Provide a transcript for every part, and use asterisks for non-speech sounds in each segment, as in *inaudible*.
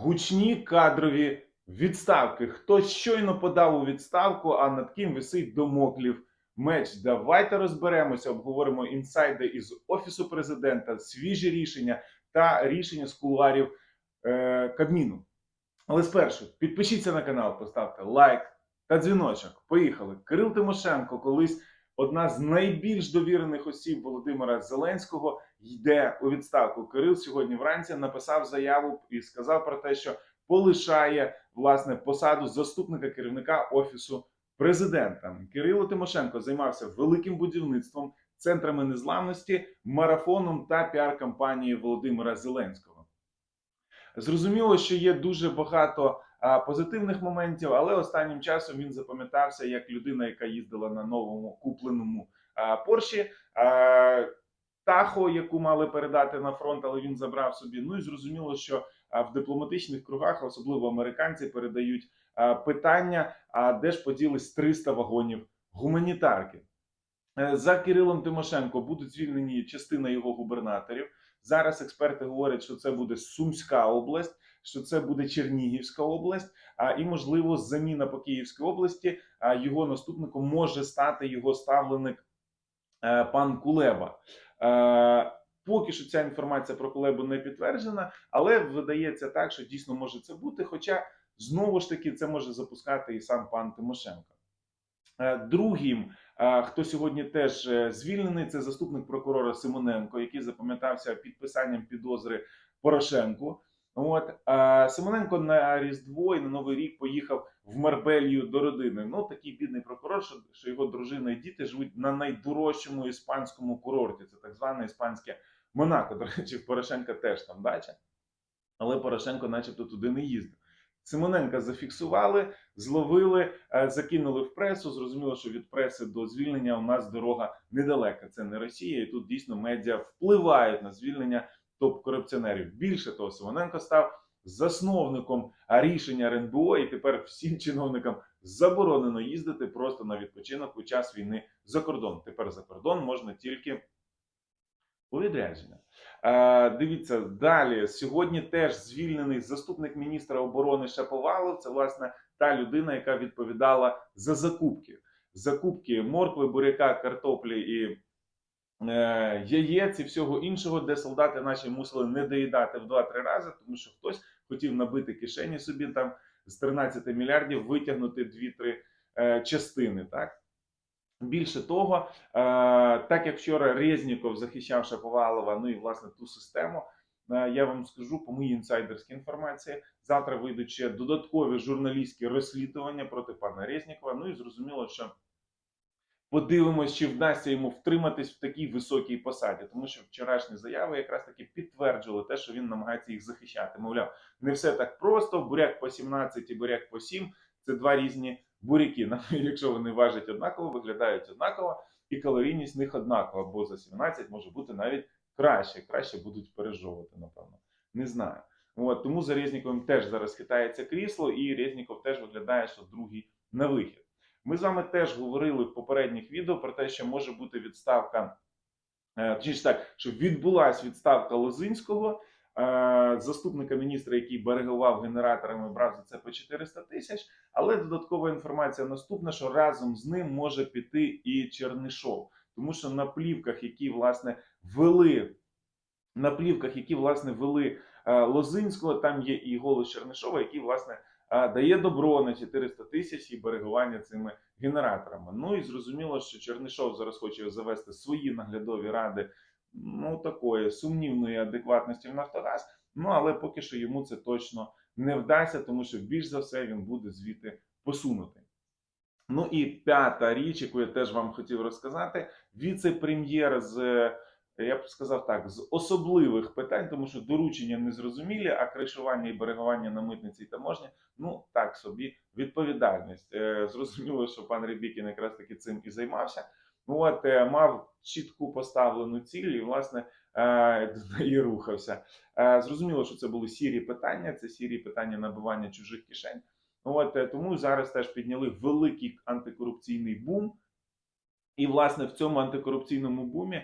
Гучні кадрові відставки. Хтось щойно подав у відставку, а над ким висить домоклів меч. Давайте розберемося, обговоримо інсайди із офісу президента, свіжі рішення та рішення з кулуарів е, Кабміну. Але спершу підпишіться на канал, поставте лайк та дзвіночок. Поїхали. Кирил Тимошенко, колись одна з найбільш довірених осіб Володимира Зеленського, йде у відставку. Кирил сьогодні вранці написав заяву і сказав про те, що полишає власне посаду заступника керівника офісу президента. Кирило Тимошенко займався великим будівництвом, центрами незламності, марафоном та піар-кампанією Володимира Зеленського. Зрозуміло, що є дуже багато позитивних моментів, але останнім часом він запам'ятався як людина, яка їздила на новому купленому Порші. Тахо, яку мали передати на фронт, але він забрав собі. Ну і зрозуміло, що в дипломатичних кругах, особливо американці, передають питання: а де ж поділись 300 вагонів гуманітарки? Е, За Кирилом Тимошенко будуть звільнені частина його губернаторів. Зараз експерти говорять, що це буде Сумська область, що це буде Чернігівська область, а і можливо заміна по Київській області. А його наступником може стати його ставленик е, пан Кулеба. Е, Поки що ця інформація про Кулебу не підтверджена, але видається так, що дійсно може це бути. Хоча знову ж таки це може запускати і сам пан Тимошенко. Е, Другим, хто сьогодні теж звільнений, це заступник прокурора Симоненко, який запам'ятався підписанням підозри Порошенку. От е, Симоненко на Різдво і на Новий рік поїхав в Марбелью до родини. Ну такий бідний прокурор, що, що його дружина і діти живуть на найдорожчому іспанському курорті. Це так зване іспанське Монако. До речі, в Порошенка теж там дача, але Порошенко, начебто, туди не їздив. Симоненка зафіксували, зловили, е, закинули в пресу. Зрозуміло, що від преси до звільнення у нас дорога недалека. Це не Росія, і тут дійсно медіа впливають на звільнення топ-корупціонерів. Більше того, Симоненко став засновником рішення РНБО, і тепер всім чиновникам заборонено їздити просто на відпочинок у час війни за кордон. Тепер за кордон можна тільки у відрядження. Е, дивіться далі. Сьогодні теж звільнений заступник міністра оборони Шаповалов. Це власне та людина, яка відповідала за закупки. Закупки моркви, буряка, картоплі і яєць і всього іншого, де солдати наші мусили не доїдати в 2-3 рази, тому що хтось хотів набити кишені собі там з 13 мільярдів витягнути 2-3 е, частини. Так більше того, е, так як вчора Резніков захищав Шаповалова, ну і власне ту систему. е, Я вам скажу по моїй інсайдерській інформації. Завтра вийдуть ще додаткові журналістські розслідування проти пана Резнікова. Ну і зрозуміло, що подивимось, чи вдасться йому втриматись в такій високій посаді, тому що вчорашні заяви якраз таки підтверджували те, що він намагається їх захищати. Мовляв, не все так просто. Буряк по 17 і буряк по 7 – це два різні буряки. Навіть *laughs* якщо вони важать однаково, виглядають однаково, і калорійність них однакова, бо за 17 може бути навіть краще. Краще будуть пережовувати, напевно. Не знаю. От, тому за Резніковим теж зараз хитається крісло, і Резніков теж виглядає, що другий на вихід. Ми з вами теж говорили в попередніх відео про те, що може бути відставка, е, точніше так, що відбулась відставка Лозинського, е, заступника міністра, який берегував генераторами, брав за це по 400 тисяч. Але додаткова інформація наступна, що разом з ним може піти і Чернишов, тому що на плівках, які власне вели. На плівках, які власне вели е, Лозинського, там є і голос Чернишова, який власне дає добро на 400 тисяч і берегування цими генераторами. Ну і зрозуміло, що Чернишов зараз хоче завести свої наглядові ради ну такої сумнівної адекватності в Нафтогаз. Ну але поки що йому це точно не вдасться, тому що більш за все він буде звідти посунутий. Ну і п'ята річ, яку я теж вам хотів розказати, віце-прем'єр з я б сказав так, з особливих питань, тому що доручення незрозумілі, а кришування і берегування на митниці і таможні, ну так собі відповідальність. Е, Зрозуміло, що пан Рябікін якраз таки цим і займався. От е, мав чітку поставлену ціль і, власне, е, до неї рухався. Зрозуміло, що це були сірі питання, це сірі питання набивання чужих кишень. От тому зараз теж підняли великий антикорупційний бум. І, власне, в цьому антикорупційному бумі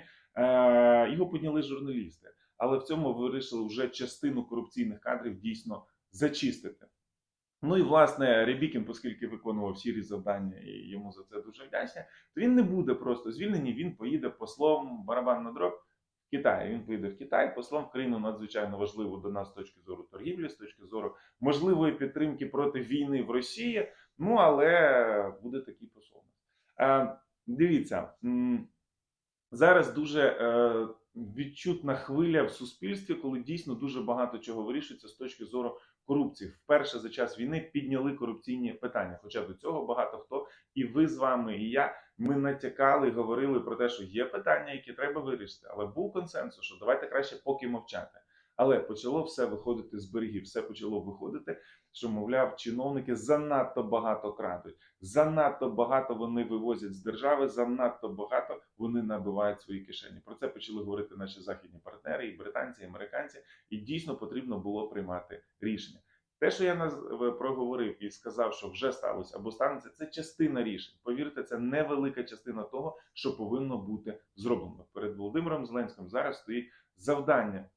його підняли журналісти. Але в цьому вирішили вже частину корупційних кадрів дійсно зачистити. Ну і власне Рябікін, оскільки виконував всі завдання і йому за це дуже вдячні, то він не буде просто звільнений, він поїде послом барабан на дроб в Китай. Він поїде в Китай, послом в країну надзвичайно важливу до нас з точки зору торгівлі, з точки зору можливої підтримки проти війни в Росії. Ну але буде такий посол. Е, дивіться, зараз дуже е, відчутна хвиля в суспільстві, коли дійсно дуже багато чого вирішується з точки зору корупції. Вперше за час війни підняли корупційні питання. Хоча до цього багато хто, і ви з вами, і я, ми натякали, говорили про те, що є питання, які треба вирішити. Але був консенсус, що давайте краще поки мовчати. Але почало все виходити з берегів, все почало виходити, що мовляв, чиновники занадто багато крадуть, занадто багато вони вивозять з держави, занадто багато вони набивають свої кишені. Про це почали говорити наші західні партнери, і британці, і американці, і дійсно потрібно було приймати рішення. Те, що я проговорив і сказав, що вже сталося або станеться, це частина рішень. Повірте, це невелика частина того, що повинно бути зроблено. Перед Володимиром Зеленським зараз стоїть завдання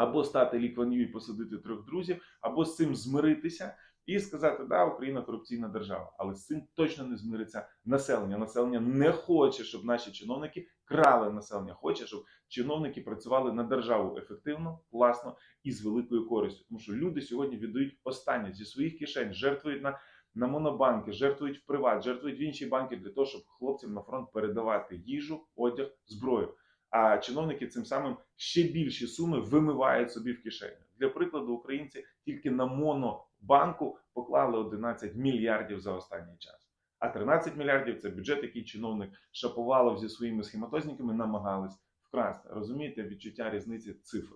або стати лікванію і посадити трьох друзів, або з цим змиритися і сказати, да, Україна корупційна держава. Але з цим точно не змириться населення. Населення не хоче, щоб наші чиновники крали населення. Хоче, щоб чиновники працювали на державу ефективно, класно і з великою користю. Тому що люди сьогодні віддають останнє зі своїх кишень, жертвують на. На монобанки, жертвують в приват, жертвують в інші банки для того, щоб хлопцям на фронт передавати їжу, одяг, зброю. А чиновники цим самим ще більші суми вимивають собі в кишеню. Для прикладу, українці тільки на монобанку поклали 11 мільярдів за останній час. А 13 мільярдів це бюджет, який чиновник Шаповалов зі своїми схематозниками намагались вкрасти. Розумієте, відчуття різниці цифр.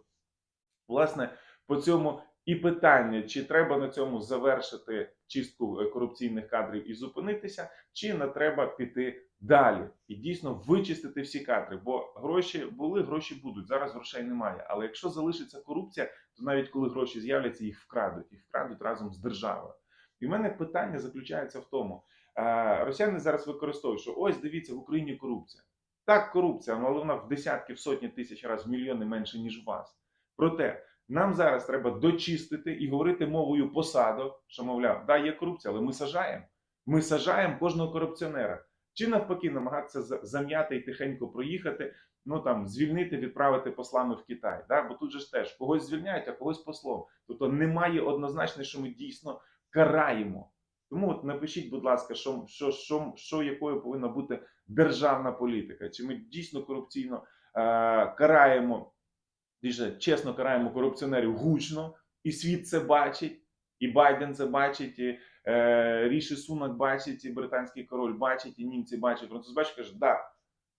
Власне, по цьому і питання, чи треба на цьому завершити чистку е, корупційних кадрів і зупинитися, чи не треба піти далі і дійсно вичистити всі кадри. Бо гроші були, гроші будуть. Зараз грошей немає. Але якщо залишиться корупція, то навіть коли гроші з'являться, їх вкрадуть, їх вкрадуть разом з державою. І в мене питання заключається в тому: е, росіяни зараз використовують, що ось дивіться в Україні корупція. Так, корупція, але вона в десятки, в сотні тисяч разів, мільйони менше ніж у вас. Проте нам зараз треба дочистити і говорити мовою посадок, що мовляв, да, є корупція, але ми сажаємо. Ми сажаємо кожного корупціонера. Чи навпаки намагатися за- зам'яти і тихенько проїхати, ну там звільнити, відправити послами в Китай. Да? Бо тут же ж теж когось звільняють, а когось послом. Тобто немає однозначно, що ми дійсно караємо. Тому от напишіть, будь ласка, що, що, що, що якою повинна бути державна політика? Чи ми дійсно корупційно е, караємо, більше чесно караємо корупціонерів гучно, і світ це бачить, і Байден це бачить, і е, Ріші Сунак бачить, і британський король бачить, і німці бачать, француз бачить, каже, да,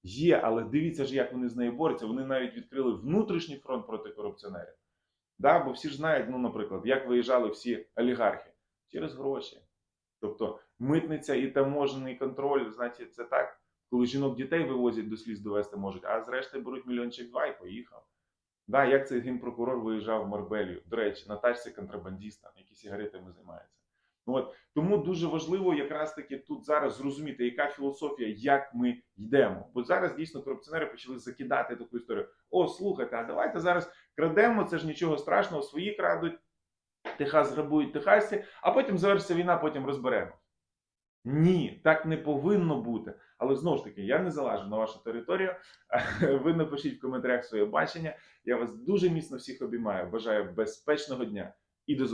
є, але дивіться ж, як вони з нею борються. Вони навіть відкрили внутрішній фронт проти корупціонерів. Да, бо всі ж знають, ну, наприклад, як виїжджали всі олігархи через гроші. Тобто митниця і таможений контроль, значить, це так, коли жінок дітей вивозять до сліз довести можуть, а зрештою беруть мільйончик два і поїхав. Да, як цей генпрокурор виїжджав в Марбелію, до речі, на тачці контрабандіста, які сигаретами займаються. Ну, от, тому дуже важливо якраз таки тут зараз зрозуміти, яка філософія, як ми йдемо. Бо зараз дійсно корупціонери почали закидати таку історію. О, слухайте, а давайте зараз крадемо, це ж нічого страшного, свої крадуть, Техас грабують техасці, а потім завершиться війна, потім розберемо. Ні, так не повинно бути. Але знову ж таки, я не залажу на вашу територію. *laughs* Ви напишіть в коментарях своє бачення. Я вас дуже міцно всіх обіймаю. Бажаю безпечного дня і до зустрічі.